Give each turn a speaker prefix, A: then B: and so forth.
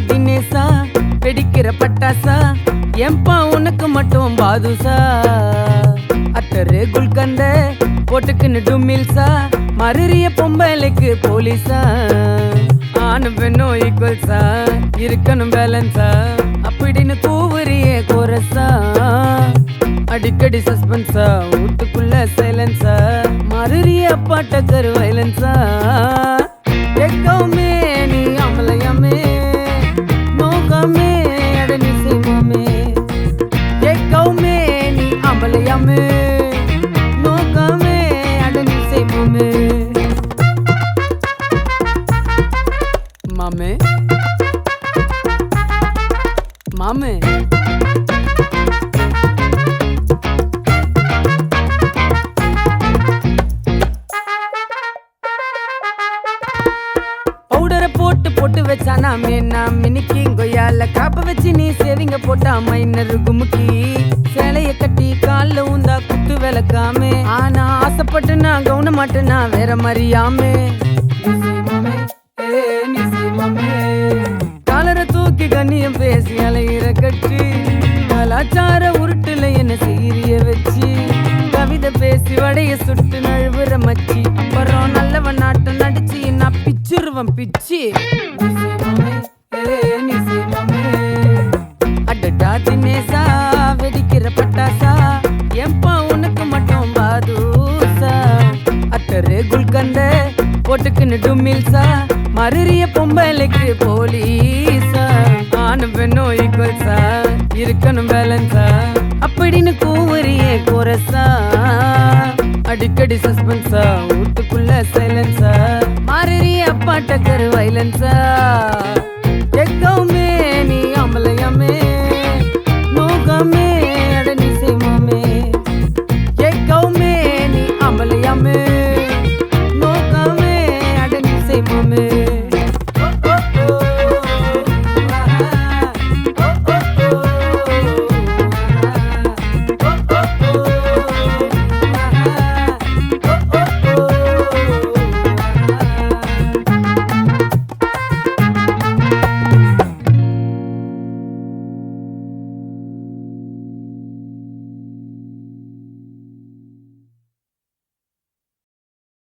A: தினேசா வெடிக்கிற பட்டாசா? எம்பா உனக்கு மட்டும் பாதுசா அத்தரு குல்கந்த போட்டுக்குன்னு டுமில்சா மறுறிய பொம்பளைக்கு போலீஸா ஆணு பெண்ணும் ஈக்குவல்ஸா இருக்கணும் பேலன்ஸா? அப்படின்னு கூவுறிய கோரஸா அடிக்கடி சஸ்பென்ஸா? வீட்டுக்குள்ள சைலன்ஸா? மறுறிய பாட்ட கரு வைலன்ஸா? அமலையாமே நோக்கமே அடனி செய்வோமே. மாமே மாமே. பவுடரை போட்டு போட்டு வச்சானா மேனா மினிக்கி கொய்யால காப்ப வச்சு நீ சேவிங்க போட்டா மைனர் குமுக்கி கலக்காமே. ஆனா ஆசைப்பட்டு நான் கவுன மாட்டேனா வேற மாதிரியாமே காலரை தூக்கி கண்ணியம் பேசி அலையிற கட்டி கலாச்சார உருட்டுல என்ன சீரிய வச்சு கவிதை பேசி வடைய சுட்டு நழுவுற மச்சி. அப்புறம் நல்லவன் நாட்டம் நடிச்சு நான் பிச்சிருவன் பிச்சி. அடடா தினேசா வெடிக்கிற பட்டாசா. அத்தரு குல்கந்த போட்டுக்குன்னு டும்மில்சா மறுறிய பொம்பளைக்கு போலீஸா ஆணு பெண்ணும் ஈக்குவல்ஸா இருக்கணும் பேலன்ஸா அப்படின்னு கூவுறிய குரசா. அடிக்கடி சஸ்பென்ஸா வீட்டுக்குள்ள சைலன்ஸா மாறுறிய அப்பாட்ட கரு வைலன்ஸா